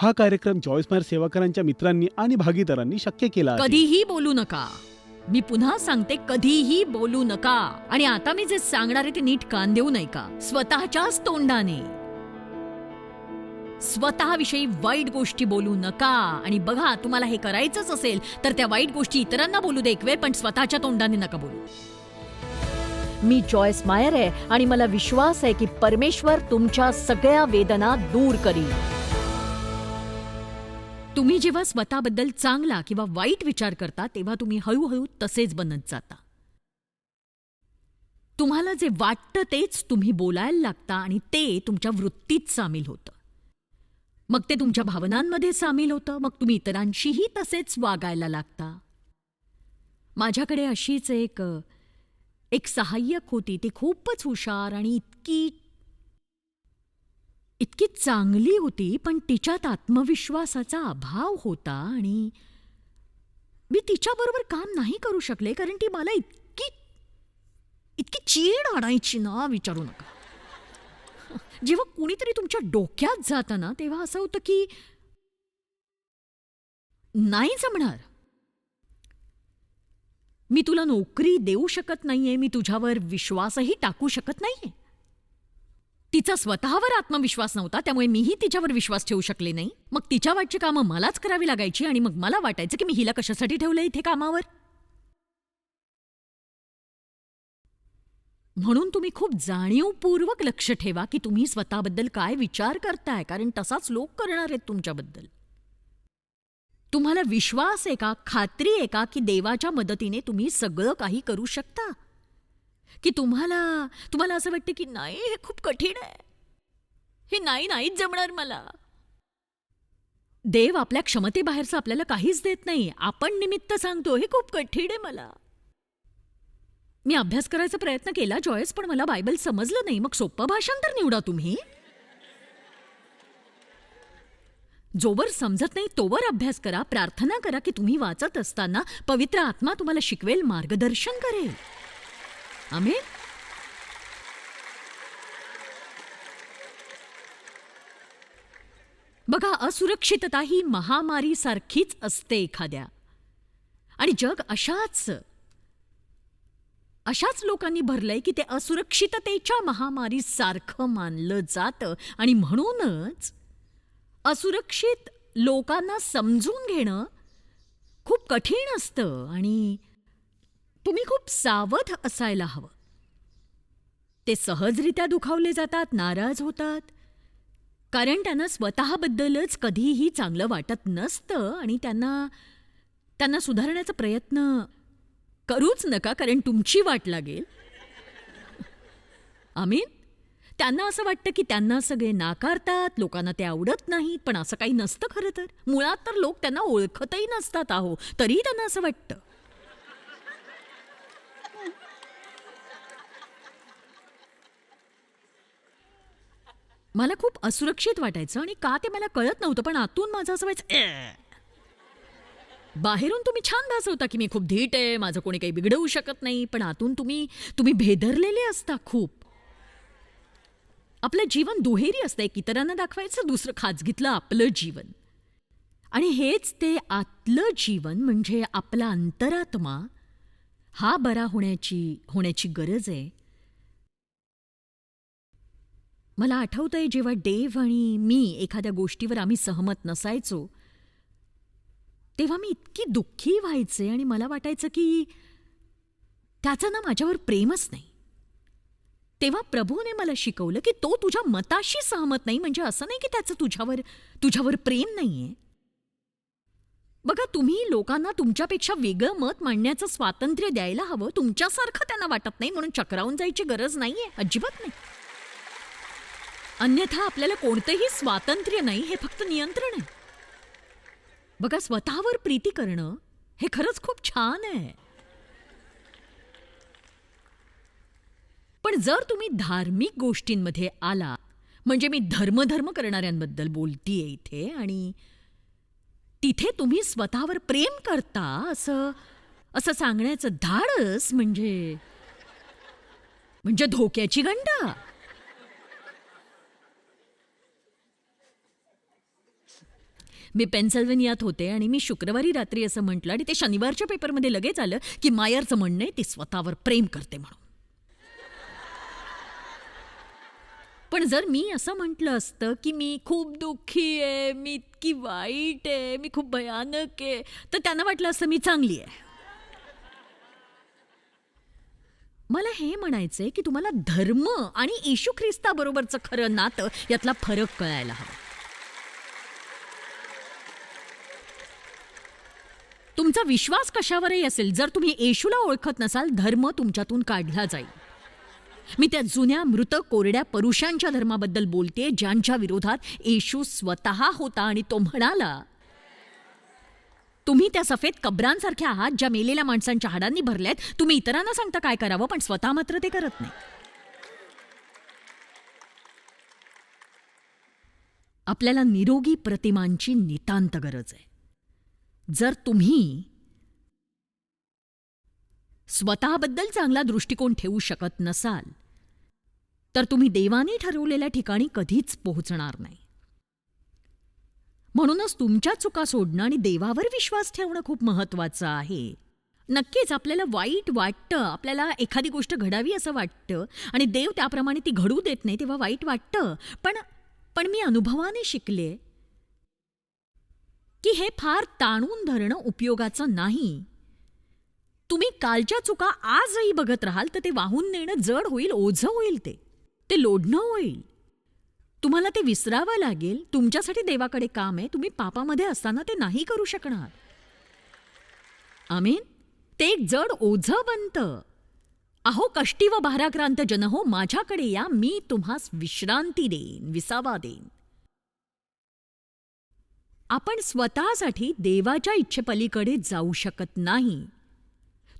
हा कार्यक्रम जॉयस्मार सेवाकरांच्या मित्रांनी आणि भागीदारांनी शक्य केला आहे. कधीही बोलू नका. मी पुन्हा सांगते कधीही बोलू नका. आणि आता मी जे सांगणार आहे ते नीट कान देऊ नये का स्वतःच्याच तोंडाने. स्वतःविषयी वाईट गोष्टी बोलू नका. आणि बघा तुम्हाला हे करायचंच असेल तर त्या वाईट गोष्टी इतरांना बोलू दे एक वेळ पण स्वतःच्या तोंडाने नका बोलू. मी जॉयस मायर आहे आणि मला विश्वास आहे की परमेश्वर तुमच्या सगळ्या वेदना दूर करील. तुम्ही जेव्हा स्वतःबद्दल चांगला किंवा वाईट विचार करता तेव्हा तुम्ही हळूहळू तसेच बनत जाता. तुम्हाला जे वाटतं तेच तुम्ही बोलायला लागता आणि ते तुमच्या वृत्तीत सामील होतं. मग ते तुमच्या भावनांमध्ये सामील होतं मग तुम्ही इतरांशीही तसेच वागायला लागता. माझ्याकडे अशीच एक एक सहाय्यक होती ती खूपच हुशार आणि इतकी इतकी चांगली होती पण तिच्यात आत्मविश्वासाचा अभाव होता आणि मी तिच्याबरोबर काम नाही करू शकले कारण ती मला इतकी इतकी चीड आणायची ना विचारू नका. जेव्हा कुणीतरी तुमच्या डोक्यात जातं ना तेव्हा असं होतं की नाही जमणार. मी तुला नोकरी देऊ शकत नाहीये मी तुझ्यावर विश्वासही टाकू शकत नाहीये. तिचा स्वतःवर आत्मविश्वास नव्हता त्यामुळे मीही तिच्यावर विश्वास ठेवू शकले नाही. मग तिच्या वाटची कामं मलाच करावी लागायची आणि मग मला वाटायचं की मी हिला कशासाठी ठेवलं इथे कामावर? म्हणून तुम्ही खूप जाणीवपूर्वक लक्ष ठेवा की तुम्ही स्वतःबद्दल काय विचार करताय कारण तसाच लोक करणार आहेत तुमच्याबद्दल. तुम्हाला विश्वास आहे का खात्री आहे का की देवाच्या मदतीने तुम्ही सगळं काही करू शकता. की तुम्हाला तुम्हाला असं वाटतं की नाही हे खूप कठीण आहे. हे नाही नाहीच जमणार मला. देव आपल्या क्षमतेबाहेरचं आपल्याला काहीच देत नाही. आपण निमित्त सांगतो हे खूप कठीण आहे मला. मी अभ्यास करायचा प्रयत्न केला जॉयस पण मला बायबल समजलं नाही. मग सोपं भाषांतर निवडा तुम्ही. जोवर समजत नाही तोवर अभ्यास करा प्रार्थना करा की तुम्ही वाचत असताना पवित्र आत्मा तुम्हाला शिकवेल मार्गदर्शन करेल. आमेन बघा असुरक्षितता ही महामारी सारखीच असते एखाद्या. आणि जग अशाच अशाच लोकांनी भरलंय की ते असुरक्षिततेच्या महामारी सारखं मानलं जातं. आणि म्हणूनच असुरक्षित लोकांना समजून घेणं खूप कठीण असतं. आणि तुम्ही खूप सावध असायला हवं. ते सहजरित्या दुखावले जातात नाराज होतात. कारण त्यांना स्वतःबद्दलच कधीही चांगलं वाटत नसतं आणि त्यांना त्यांना सुधारण्याचा प्रयत्न करूच नका कारण तुमची वाट लागेल. आमीन? त्यांना असं वाटतं की त्यांना सगळे नाकारतात लोकांना ते आवडत नाहीत पण असं काही नसतं खरं तर. मुळात तर लोक त्यांना ओळखतही नसतात आहो तरीही त्यांना असं वाटतं. मला खूप असुरक्षित वाटायचं आणि का ते मला कळत नव्हतं पण आतून माझं असं व्हायचं बाहेरून तुम्ही छान भासवता की मी खूप धीट आहे माझं कोणी काही बिघडवू शकत नाही पण आतून तुम्ही तुम्ही भेदरलेले असता खूप. आपलं जीवन दुहेरी असतं एक इतरांना दाखवायचं दुसरं खाजगीतलं आपलं जीवन. आणि हेच ते आतलं जीवन म्हणजे आपला अंतरात्मा हा बरा होण्याची होण्याची गरज आहे. मला आठवतंय जेव्हा डेव्ह आणि मी एखाद्या गोष्टीवर आम्ही सहमत नसायचो तेव्हा मी इतकी दुःखी व्हायचे आणि मला वाटायचं की त्याचं ना माझ्यावर प्रेमच नाही. तेव्हा प्रभूने मला शिकवलं की तो तुझ्या मताशी सहमत नाही म्हणजे असं नाही की त्याचं तुझ्यावर तुझ्यावर प्रेम नाहीये. बघा तुम्ही लोकांना तुमच्यापेक्षा वेगळं मत मांडण्याचं स्वातंत्र्य द्यायला हवं तुमच्यासारखं त्यांना वाटत नाही म्हणून चक्रावून जायची गरज नाहीये अजिबात नाही. अन्यथा आपल्याला कोणतंही स्वातंत्र्य नाही हे फक्त नियंत्रण आहे. बघा स्वतःवर प्रीती करणं हे खरंच खूप छान आहे. पण जर तुम्ही धार्मिक गोष्टींमध्ये आला म्हणजे मी धर्मधर्म करणाऱ्यांबद्दल बोलतीये इथे आणि तिथे तुम्ही स्वतःवर प्रेम करता असं असं सांगण्याचं धाडस म्हणजे म्हणजे धोक्याची गंडा मी पेन्सिल्व्हेनियात होते आणि मी शुक्रवारी रात्री असं म्हटलं आणि ते शनिवारच्या पेपरमध्ये लगेच आलं की मायरचं म्हणणं आहे ती स्वतःवर प्रेम करते म्हणून. पण जर मी असं म्हटलं असतं की मी खूप दुःखी आहे मी इतकी वाईट आहे मी खूप भयानक आहे तर त्यांना वाटलं असतं मी चांगली आहे. मला हे म्हणायचंय की तुम्हाला धर्म आणि येशू ख्रिस्ताबरोबरचं खरं नातं यातला फरक कळायला हवा. तुमचा विश्वास कशावरही असेल जर तुम्ही येशूला ओळखत नसाल धर्म तुमच्यातून काढला जाईल. मी त्या जुन्या मृत कोरड्या परुषांच्या धर्माबद्दल बोलते ज्यांच्या विरोधात येशू स्वतः होता आणि तो म्हणाला तुम्ही त्या सफेद कब्रांसारख्या आहात ज्या मेलेल्या माणसांच्या हाडांनी भरल्यात. तुम्ही इतरांना सांगता काय करावं पण स्वतः मात्र ते करत नाही. आपल्याला निरोगी प्रतिमांची नितांत गरज आहे. जर तुम्ही स्वतःबद्दल चांगला दृष्टिकोन ठेवू शकत नसाल तर तुम्ही देवाने ठरवलेल्या ठिकाणी कधीच पोहोचणार नाही. म्हणूनच तुमच्या चुका सोडणं आणि देवावर विश्वास ठेवणं खूप महत्वाचं आहे. नक्कीच आपल्याला वाईट वाटतं आपल्याला एखादी गोष्ट घडावी असं वाटतं आणि देव त्याप्रमाणे ती घडू देत नाही तेव्हा वाईट वाटतं. पण पण मी अनुभवाने शिकले की हे फार ताणून धरणं उपयोगाचं नाही. तुम्ही कालच्या चुका आजही बघत राहाल तर ते वाहून नेणं जड होईल ओझं होईल ते. ते लोढणं होईल. तुम्हाला ते विसरावं लागेल. तुमच्यासाठी देवाकडे काम आहे. तुम्ही पापामध्ये असताना ते नाही करू शकणार. आमीन? ते एक जड ओझं बनतं. अहो कष्टी व भाराक्रांत जन हो माझ्याकडे या. मी तुम्हास विश्रांती देईन विसावा देईन. आपण स्वतःसाठी देवाच्या इच्छेपलीकडे जाऊ शकत नाही.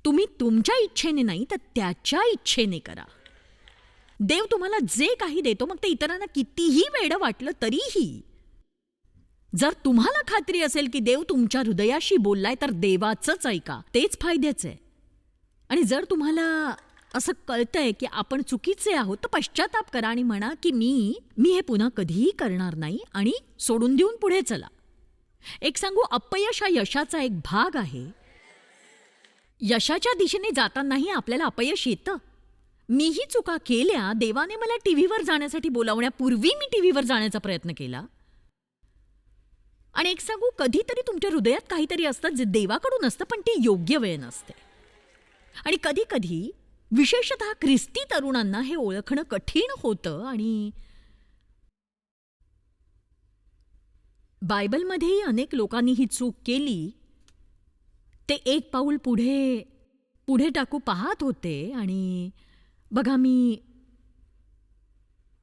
तुम्ही तुमच्या इच्छेने नाही तर त्याच्या इच्छेने करा. देव तुम्हाला जे काही देतो मग ते इतरांना कितीही वेडं वाटलं तरीही. जर तुम्हाला खात्री असेल की देव तुमच्या हृदयाशी बोललाय तर देवाचंच ऐका. तेच फायद्याचं आहे. आणि जर तुम्हाला असं कळतंय की आपण चुकीचे आहोत तर पश्चाताप करा आणि म्हणा की मी मी हे पुन्हा कधीही करणार नाही आणि सोडून देऊन पुढे चला. एक सांगू अपयश हा यशाचा एक भाग आहे. यशाच्या दिशेने जातानाही आपल्याला अपयश येतं. मीही चुका केल्या देवाने मला टीव्हीवर जाण्यासाठी बोलावण्यापूर्वी मी टीव्हीवर जाण्याचा प्रयत्न केला. आणि एक सांगू कधीतरी तुमच्या हृदयात काहीतरी असतं जे देवाकडून असतं पण ती योग्य वेळ नसते. आणि कधी कधी ख्रिस्ती तरुणांना हे ओळखणं कठीण होतं आणि बायबलमध्येही अनेक लोकांनी ही चूक केली. ते एक पाऊल पुढे पुढे टाकू पाहत होते आणि बघा मी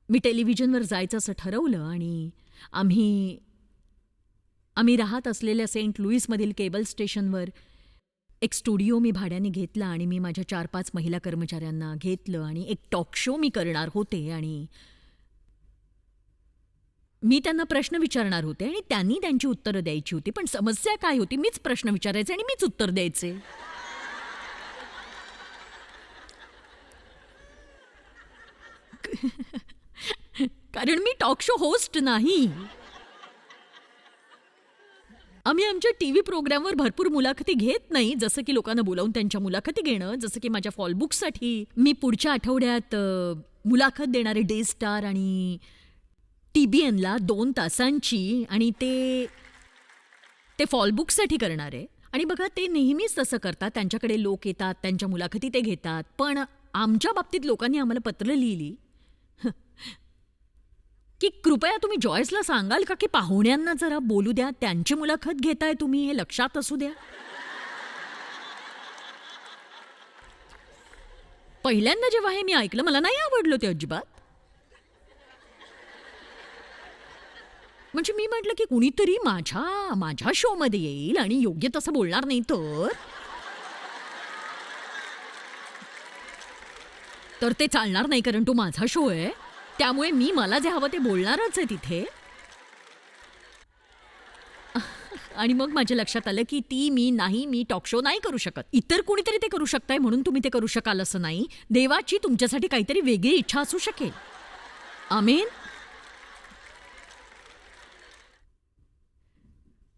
मी टेलिव्हिजनवर जायचं असं ठरवलं आणि आम्ही आम्ही राहत असलेल्या सेंट लुईसमधील केबल स्टेशनवर एक स्टुडिओ मी भाड्याने घेतला आणि मी माझ्या चार पाच महिला कर्मचाऱ्यांना घेतलं आणि एक टॉक शो मी करणार होते आणि मी त्यांना प्रश्न विचारणार होते आणि त्यांनी त्यांची उत्तरं द्यायची होती. पण समस्या काय होती? मीच प्रश्न विचारायचे आणि मीच उत्तर द्यायचे. कारण मी टॉक शो होस्ट नाही. आम्ही आमच्या टी व्ही प्रोग्रामवर भरपूर मुलाखती घेत नाही. जसं की लोकांना बोलावून त्यांच्या मुलाखती घेणं जसं की माझ्या फॉलबुकसाठी मी पुढच्या आठवड्यात मुलाखत देणारे डे स्टार आणि टी बी एनला दोन तासांची आणि ते ते फॉलबुकसाठी करणार आहे. आणि बघा ते नेहमीच तसं करतात. त्यांच्याकडे लोक येतात त्यांच्या मुलाखती ते घेतात. पण आमच्या बाबतीत लोकांनी आम्हाला पत्र लिहिली. की कृपया तुम्ही जॉयसला सांगाल का की पाहुण्यांना जरा बोलू द्या? त्यांची मुलाखत घेताय तुम्ही हे लक्षात असू द्या. पहिल्यांदा जेव्हा हे मी ऐकलं मला नाही आवडलं ते अजिबात. म्हणजे मी म्हटलं की कुणीतरी माझ्या माझ्या शोमध्ये येईल आणि योग्य तसं बोलणार नाही तर? तर ते चालणार नाही कारण तो माझा शो आहे. त्यामुळे मी मला जे हवं ते बोलणारच आहे तिथे. आणि मग माझ्या लक्षात आलं की ती मी नाही मी टॉक शो नाही करू शकत. इतर कोणीतरी ते करू शकताय म्हणून तुम्ही ते करू शकाल असं नाही. देवाची तुमच्यासाठी काहीतरी वेगळी इच्छा असू शकेल. आमेन?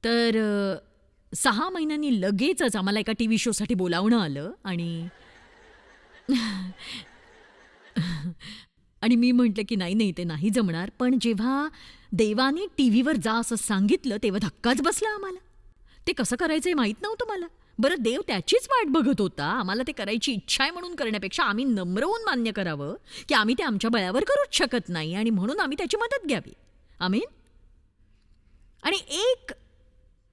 तर सहा महिन्यांनी लगेचच आम्हाला एका टी व्ही शोसाठी बोलावणं आलं आणि आणि मी म्हटलं की नाही नाही ते नाही जमणार. पण जेव्हा देवाने टी व्हीवर जा असं सांगितलं तेव्हा धक्काच बसला आम्हाला. ते कसं करायचं हे माहीत नव्हतं मला. बरं देव त्याचीच वाट बघत होता. आम्हाला ते करायची इच्छा आहे म्हणून करण्यापेक्षा आम्ही नम्र होऊन मान्य करावं की आम्ही ते आमच्या बळावर करूच शकत नाही आणि म्हणून आम्ही त्याची मदत घ्यावी. आमीन? आणि एक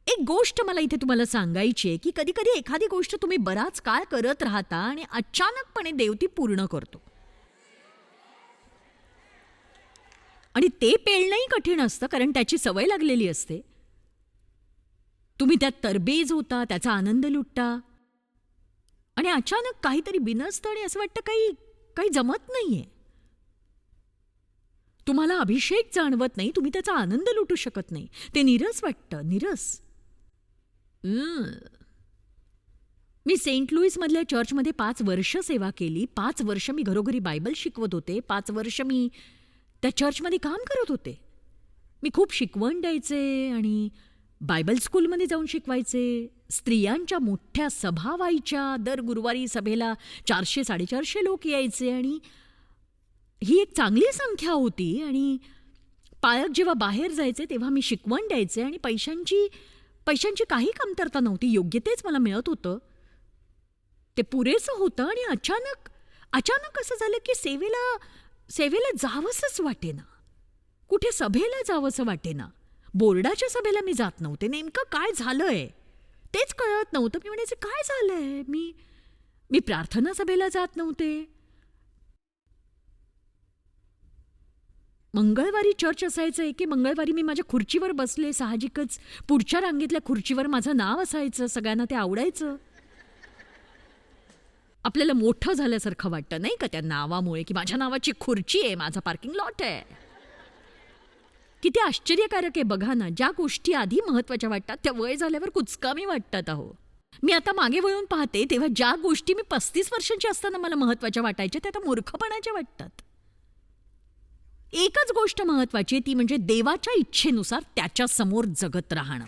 एक गोष्ट मला इथे तुम्हाला सांगायची आहे की कधी कधी एखादी गोष्ट तुम्ही बराच काळ करत राहता आणि अचानकपणे देव ती पूर्ण करतो. आणि ते पेळणंही कठीण असतं कारण त्याची सवय लागलेली असते. तुम्ही त्यात तरबेज होता त्याचा आनंद लुटता. आणि अचानक काहीतरी बिनसतं आणि असं वाटतं काही काही जमत नाही आहे तुम्हाला अभिषेक जाणवत नाही तुम्ही त्याचा आनंद लुटू शकत नाही. ते निरस वाटतं निरस. मी सेंट लुईसमधल्या चर्चमध्ये पाच वर्ष सेवा केली. पाच वर्ष मी घरोघरी बायबल शिकवत होते. पाच वर्ष मी त्या चर्चमध्ये काम करत होते. मी खूप शिकवण द्यायचे आणि बायबल स्कूलमध्ये जाऊन शिकवायचे. स्त्रियांच्या मोठ्या सभा व्हायच्या. दर गुरुवारी सभेला चारशे साडेचारशे लोक यायचे आणि ही एक चांगली संख्या होती. आणि पालक जेव्हा बाहेर जायचे तेव्हा मी शिकवण द्यायचे आणि पैशांची पैशांची काही कमतरता नव्हती. योग्य तेच मला मिळत होतं. ते पुरेसं होतं आणि अचानक अचानक असं झालं की सेवेला सेवेला जावंसंच वाटेना. कुठे सभेला जावंसं वाटेना. बोर्डाच्या सभेला मी जात नव्हते. नेमकं काय झालंय? तेच कळत नव्हतं. मी म्हणायचं काय झालंय? मी मी प्रार्थना सभेला जात नव्हते. मंगळवारी चर्च असायचं आहे की मंगळवारी मी माझ्या खुर्चीवर बसले साहजिकच पुढच्या रांगेतल्या खुर्चीवर माझं नाव असायचं सगळ्यांना ते आवडायचं. आपल्याला मोठं झाल्यासारखं वाटतं नाही का? त्या नावामुळे की माझ्या नावाची खुर्ची आहे माझा पार्किंग लॉट आहे. किती आश्चर्यकारक आहे बघा ना ज्या गोष्टी आधी महत्त्वाच्या वाटतात त्या वय झाल्यावर कुचकामी वाटतात अहो. मी आता मागे वळून पाहते तेव्हा ज्या गोष्टी मी पस्तीस वर्षांची असताना मला महत्त्वाच्या वाटायच्या त्या आता मूर्खपणाच्या वाटतात. एकच गोष्ट महत्वाची आहे ती म्हणजे देवाच्या इच्छेनुसार त्याच्यासमोर जगत राहणं.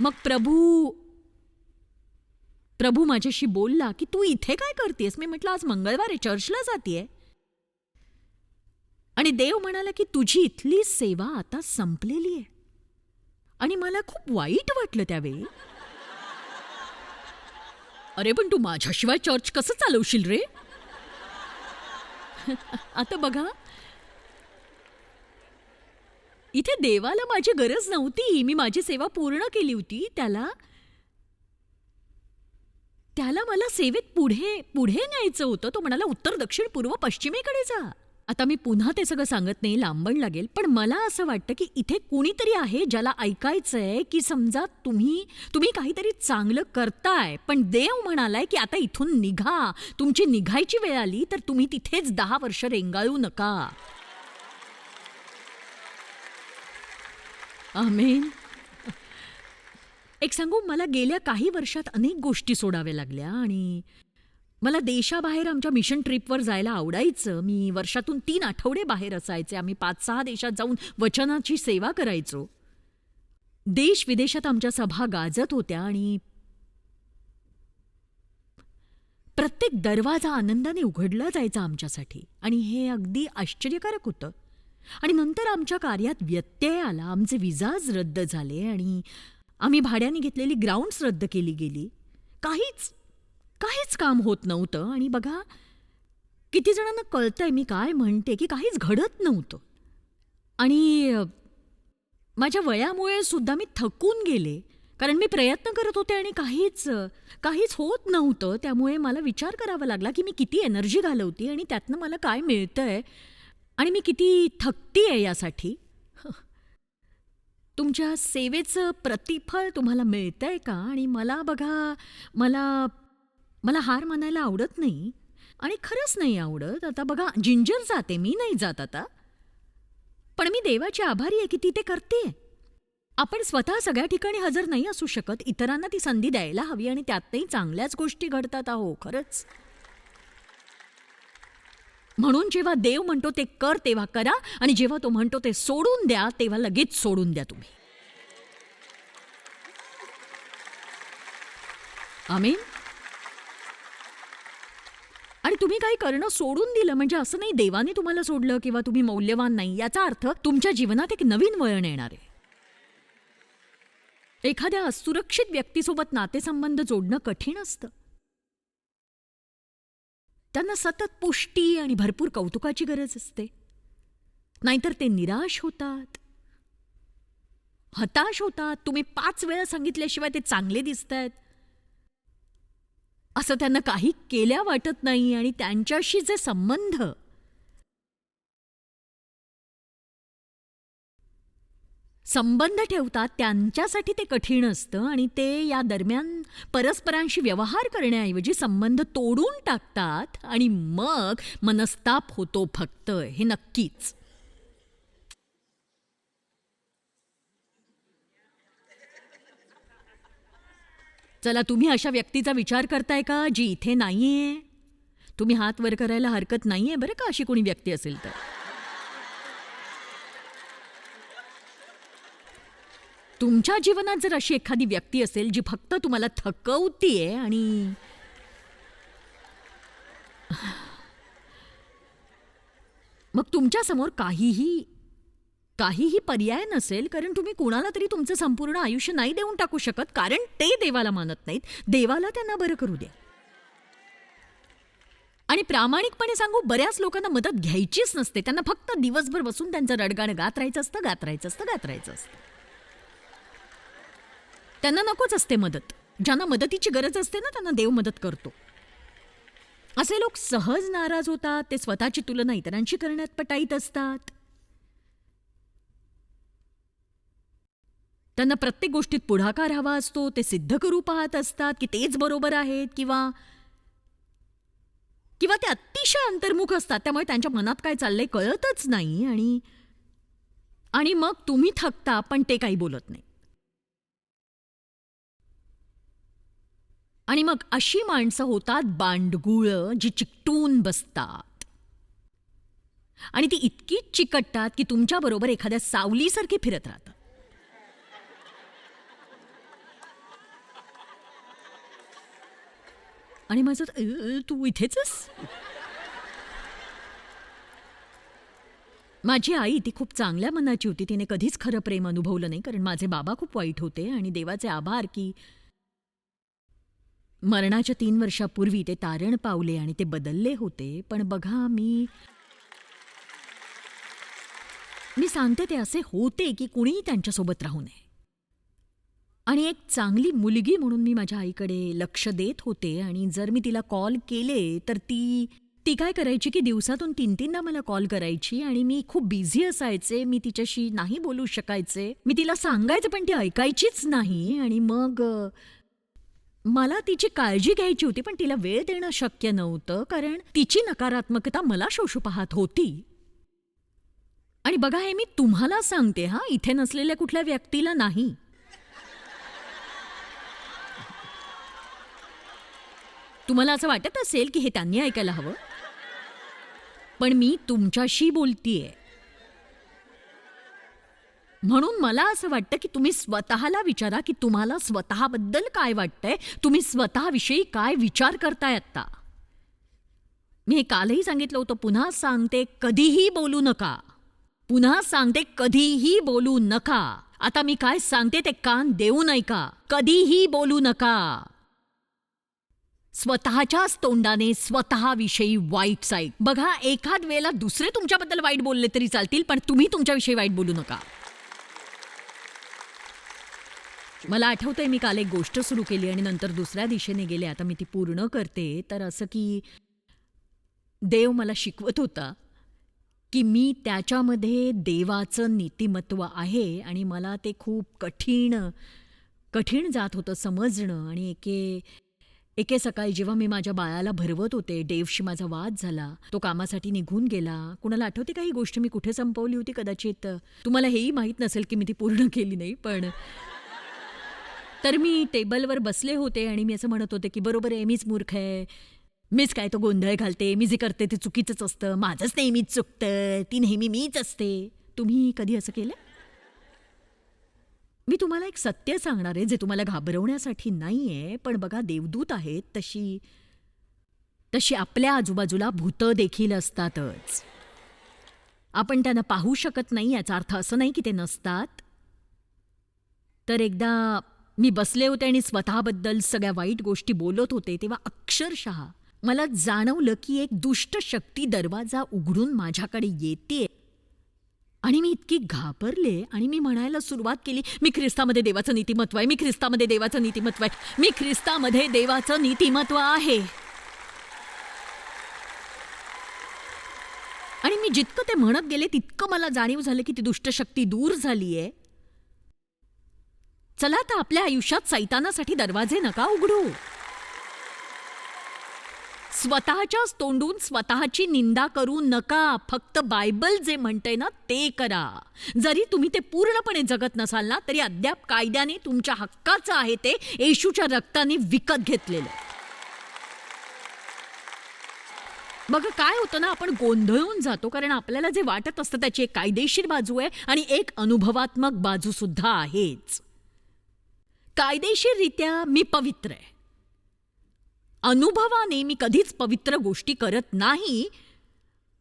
मग प्रभू प्रभू माझ्याशी बोलला की तू इथे काय करतेस? मी म्हटलं आज मंगळवार आहे चर्चला जातीये. आणि देव म्हणाला की तुझी इथली सेवा आता संपलेली आहे. आणि मला खूप वाईट वाटलं त्यावेळी. अरे पण तू माझ्याशिवाय चर्च कसं चालवशील रे? आता बघा. इथे देवाला माझी गरज नव्हती. मी माझी सेवा पूर्ण केली होती. त्याला त्याला मला सेवेत पुढे पुढे न्यायचं होतं. तो म्हणाला उत्तर दक्षिण पूर्व पश्चिमेकडे जा. आता मी पुन्हा ते सगळं सांगत नाही लांबण लागेल पण मला असं वाटतं की इथे कुणीतरी आहे ज्याला ऐकायचंय की समजा तुम्ही तुम्ही काहीतरी चांगलं करताय पण देव म्हणालाय की आता इथून निघा तुमची निघायची वेळ आली तर तुम्ही तिथेच दहा वर्ष रेंगाळू नका. आमेन. एक सांगू मला गेल्या काही वर्षात अनेक गोष्टी सोडाव्या लागल्या आणि मला देशाबाहेर आमच्या मिशन ट्रिपवर जायला आवडायचं. मी वर्षातून तीन आठवडे बाहेर असायचे. आम्ही पाच सहा देशात जाऊन वचनाची सेवा करायचो. देश विदेशात आमच्या सभा गाजत होत्या आणि प्रत्येक दरवाजा आनंदाने उघडला जायचा आमच्यासाठी. आणि हे अगदी आश्चर्यकारक होतं. आणि नंतर आमच्या कार्यात व्यत्यय आला. आमचे विजाज रद्द झाले आणि आम्ही भाड्याने घेतलेली ग्राउंड्स रद्द केली गेली. काहीच काहीच काम होत नव्हतं. आणि बघा किती जणांना कळतंय मी काय म्हणते की काहीच घडत नव्हतं. आणि माझ्या वयामुळे सुद्धा मी थकून गेले. कारण मी प्रयत्न करत होते आणि काहीच काहीच होत नव्हतं. त्यामुळे मला विचार करावा लागला की मी किती एनर्जी घालवती आणि त्यातनं मला काय मिळतं आहे आणि मी किती थकती आहे यासाठी. तुमच्या सेवेचं प्रतिफळ तुम्हाला मिळतं आहे का? आणि मला बघा मला मला हार मानायला आवडत नाही आणि खरंच नाही आवडत. आता बघा जिंजर जाते मी नाही जात आता. पण मी देवाची आभारी आहे की ती ते करते आपण स्वतः सगळ्या ठिकाणी हजर नाही असू शकत. इतरांना ती संधी द्यायला हवी आणि त्यातही चांगल्याच गोष्टी घडतात आहो खरंच. म्हणून जेव्हा देव म्हणतो ते कर तेव्हा करा आणि जेव्हा तो म्हणतो ते सोडून द्या तेव्हा लगेच सोडून द्या तुम्ही. आमीन. आणि तुम्ही काही करणं सोडून दिलं म्हणजे असं नाही देवाने तुम्हाला सोडलं किंवा तुम्ही मौल्यवान नाही याचा अर्थ तुमच्या जीवनात एक नवीन वळण येणार आहे. एखाद्या असुरक्षित व्यक्तीसोबत नातेसंबंध जोडणं कठीण असतं. त्यांना सतत पुष्टी आणि भरपूर कौतुकाची गरज असते. नाहीतर ते निराश होतात. हताश होतात. तुम्ही पाच वेळा सांगितल्याशिवाय ते चांगले दिसत आहेत असं त्यांना काही केल्या वाटत नाही आणि त्यांच्याशी जे संबंध. संबंध ठेवतात त्यांच्यासाठी ते कठीण असतं आणि ते या दरम्यान परस्परांशी व्यवहार करण्याऐवजी संबंध तोडून टाकतात आणि मग मनस्ताप होतो फक्त हे नक्कीच. चला तुम्ही अशा व्यक्तीचा विचार करताय का जी इथे नाहीये? तुम्ही हात वर करायला हरकत नाहीये बरं का अशी कोणी व्यक्ती असेल तर? तुमच्या जीवनात जर अशी एखादी व्यक्ती असेल जी फक्त तुम्हाला थकवतीये आणि मग तुमच्यासमोर काहीही काहीही पर्याय नसेल कारण तुम्ही कुणाला तरी तुमचं संपूर्ण आयुष्य नाही देऊन टाकू शकत कारण ते देवाला मानत नाहीत. देवाला त्यांना बरं करू द्या. आणि प्रामाणिकपणे सांगू बऱ्याच लोकांना मदत घ्यायचीच नसते. त्यांना फक्त दिवसभर बसून त्यांचं रडगाणं गात राहायचं असतं गात राहायचं असतं गात राहायचं असतं. त्यांना नकोच असते मदत. ज्यांना मदतीची गरज असते ना त्यांना देव मदत करतो. असे लोक सहज नाराज होतात ते स्वतःची तुलना इतरांशी करण्यात पटाईत असतात. त्यांना प्रत्येक गोष्टीत पुढाकार हवा असतो ते सिद्ध करू पाहत असतात की तेच बरोबर आहेत किंवा किंवा ते अतिशय अंतर्मुख असतात. त्यामुळे त्यांच्या मनात काय चाललंय कळतच नाही आणि आणि मग तुम्ही थकता पण ते काही बोलत नाही. आणि मग अशी माणसं होतात बांडगुळ जी चिकटून बसतात. आणि ती इतकी चिकटतात की तुमच्याबरोबर एखाद्या सावलीसारखी फिरत राहतात. आणि माझं तू इथेच माझी आई ती खूप चांगल्या मनाची होती. तिने कधीच खरं प्रेम अनुभवलं नाही. कारण माझे बाबा खूप वाईट होते आणि देवाचे आभार की मरणाच्या तीन वर्षापूर्वी ते तारण पावले आणि ते बदलले होते. पण बघा मी मी सांगते ते असे होते की कुणीही त्यांच्यासोबत राहू नये. आणि एक चांगली मुलगी म्हणून मी माझ्या आईकडे लक्ष देत होते आणि जर मी तिला कॉल केले तर ती ती काय करायची की दिवसातून तीन तीनदा मला कॉल करायची आणि मी खूप बिझी असायचे मी तिच्याशी नाही बोलू शकायचे. मी तिला सांगायचं पण ती ऐकायचीच नाही आणि मग मला तिची काळजी घ्यायची होती पण तिला वेळ देणं शक्य नव्हतं कारण तिची नकारात्मकता मला शोषू पाहत होती. आणि बघा हे मी तुम्हाला सांगते हा इथे नसलेल्या कुठल्या व्यक्तीला नाही. तुम्हाला असं वाटत असेल की हे त्यांनी ऐकायला हवं? पण मी तुमच्याशी बोलतीये. म्हणून मला असं वाटतं की तुम्ही स्वतःला विचारा की तुम्हाला स्वतःबद्दल काय वाटतंय? तुम्ही स्वतःविषयी काय विचार करताय आत्ता? मी हे कालही सांगितलं होतं पुन्हा सांगते कधीही बोलू नका. पुन्हा सांगते कधीही बोलू नका. आता मी काय सांगते ते कान देऊ नये का कधीही बोलू नका. स्वतःच्याच तोंडाने स्वतःविषयी वाईट साईट. बघा एखाद वेळेला दुसरे तुमच्याबद्दल वाईट बोलले तरी चालतील पण तुम्ही तुमच्याविषयी वाईट बोलू नका. मला आठवतंय मी काल एक गोष्ट सुरू केली आणि नंतर दुसऱ्या दिशेने गेले. आता मी ती पूर्ण करते. तर असं की देव मला शिकवत होता की मी त्याच्यामध्ये देवाचं नीतिमत्व आहे आणि मला ते खूप कठीण कठीण जात होतं समजणं आणि एके एके सकाळी जेव्हा मी माझ्या बाळाला भरवत होते डेवशी माझा वाद झाला तो कामासाठी निघून गेला. कुणाला आठवते का ही गोष्ट? मी कुठे संपवली होती कदाचित? तुम्हाला हेही माहीत नसेल की मी ती पूर्ण केली नाही पण तर मी टेबलवर बसले होते आणि मी असं म्हणत होते की बरोबर आहे मीच मूर्ख आहे. मीच काय तो गोंधळ घालते मी जे करते ते चुकीचंच असतं. माझंच नेहमीच चुकतं. ती नेहमी मीच असते. तुम्ही कधी असं केलं? मी तुम्हाला एक सत्य सांगणार आहे जे तुम्हाला घाबरवण्यासाठी नाहीये पण बघा देवदूत आहेत तशी तशी आपल्या आजूबाजूला भूतं देखील असतातच. आपण त्यांना पाहू शकत नाही याचा अर्थ असं नाही की ते नसतात. तर एकदा मी बसले होते आणि स्वतःबद्दल सगळ्या वाईट गोष्टी बोलत होते तेव्हा अक्षरशः मला जाणवलं की एक दुष्ट शक्ती दरवाजा उघडून माझ्याकडे येते आणि मी इतकी घाबरले आणि मी म्हणायला सुरुवात केली मी ख्रिस्तामध्ये देवाचं नीतिमत्व आहे मी ख्रिस्तामध्ये देवाचं नीतिमत्व आहे मी ख्रिस्तामध्ये देवाचं नीतिमत्व आहे. आणि मी जितकं ते म्हणत गेले तितकं मला जाणीव झालं की ती दुष्टशक्ती दूर झाली आहे चला तर आपल्या आयुष्यात सैतानासाठी दरवाजे नका उघडू. स्वतःच्याच तोंडून स्वतःची निंदा करू नका. फक्त बायबल जे म्हणते ना ते करा. जरी तुम्ही ते पूर्णपणे जगत नसाल ना तरी अद्याप कायद्याने तुमच्या हक्काचं आहे ते येशूच्या रक्ताने विकत घेतलेलं. बघ काय होतं ना आपण गोंधळून जातो कारण आपल्याला जे वाटत असतं त्याची एक कायदेशीर बाजू आहे आणि एक अनुभवात्मक बाजू सुद्धा आहेच. कायदेशीररित्या मी पवित्र आहे. अनुभवाने मी कधीच पवित्र गोष्टी करत नाही.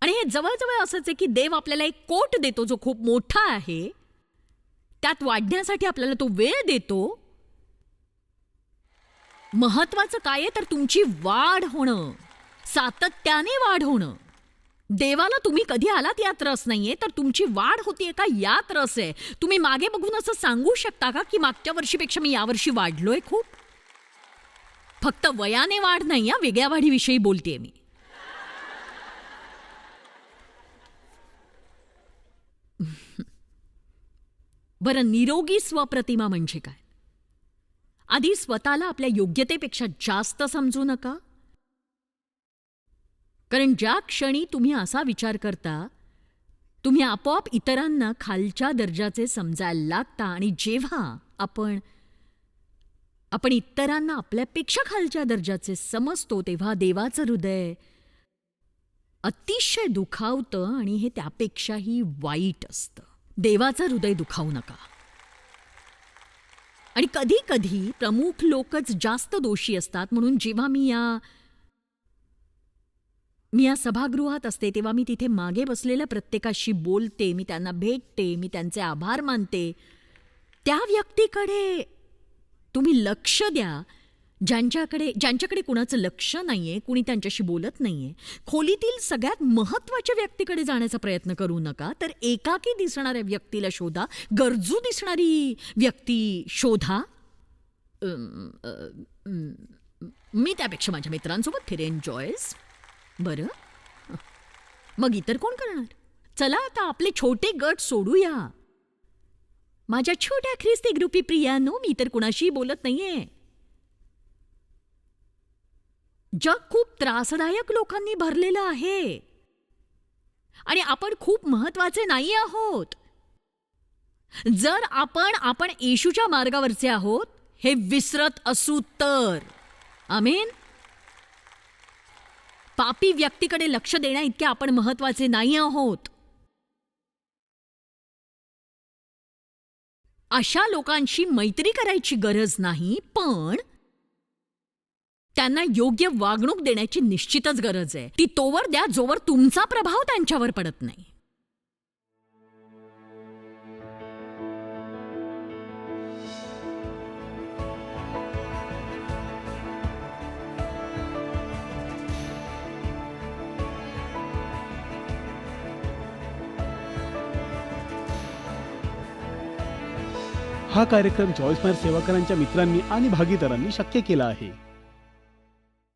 आणि हे जवळजवळ असंच आहे की देव आपल्याला एक कोट देतो जो खूप मोठा आहे. त्यात वाढण्यासाठी आपल्याला तो वेळ देतो. महत्वाचं काय आहे? तर तुमची वाढ होणं. सातत्याने वाढ होणं. देवाला तुम्ही कधी आलात यात रस नाहीये तर तुमची वाढ होतीये का? यात रस आहे. तुम्ही मागे बघून असं सांगू शकता का की मागच्या वर्षीपेक्षा मी यावर्षी वाढलोय खूप? फक्त वयाने वाढ नाही या वेगळ्या वाढीविषयी बोलतेय मी. बरं निरोगी स्वप्रतिमा म्हणजे काय? आधी स्वतःला आपल्या योग्यतेपेक्षा जास्त समजू नका. कारण ज्या क्षणी तुम्ही असा विचार करता तुम्ही आपोआप इतरांना खालच्या दर्जाचे समजायला लागता आणि जेव्हा आपण आपण इतरांना आपल्यापेक्षा खालच्या दर्जाचे समजतो तेव्हा देवाचं हृदय अतिशय दुखावतं आणि हे त्यापेक्षाही वाईट असतं. देवाचं हृदय दुखावू नका. आणि कधी कधी प्रमुख लोकच जास्त दोषी असतात म्हणून जेव्हा मी या मी या सभागृहात असते तेव्हा मी तिथे मागे बसलेल्या प्रत्येकाशी बोलते मी त्यांना भेटते मी त्यांचे आभार मानते. त्या व्यक्तीकडे तुम्ही लक्ष द्या. ज्यांच्याकडे ज्यांच्याकडे कुणाचं लक्ष नाही आहे कुणी त्यांच्याशी बोलत नाही आहे खोलीतील सगळ्यात महत्त्वाच्या व्यक्तीकडे जाण्याचा प्रयत्न करू नका. तर एकाकी दिसणाऱ्या व्यक्तीला शोधा. गरजू दिसणारी व्यक्ती शोधा. मी त्यापेक्षा माझ्या मित्रांसोबत फिरेन जॉयस. बरं. मग इतर कोण करणार? चला आता आपले छोटे गट सोडूया. माझ्या छोट्या ख्रिस्ती ग्रुपी प्रियानो मी तर कुणाशीही बोलत नाहीये. जग खूप त्रासदायक लोकांनी भरलेलं आहे. आणि आपण खूप महत्त्वाचे नाही आहोत. जर आपण आपण येशूच्या मार्गावरचे आहोत हे विसरत असू तर. आमेन. पापी व्यक्तीकडे लक्ष देण्या इतके आपण महत्त्वाचे नाही आहोत. अशा लोकांशी मैत्री करायची गरज नाही पण त्यांना योग्य वागणूक देण्याची निश्चितच गरज आहे. ती तोवर द्या जोवर तुमचा प्रभाव त्यांच्यावर पडत नाही. हा कार्यक्रम जॉईस मायर सेवाकरांच्या मित्रांनी आणि भागीदारांनी शक्य केला आहे.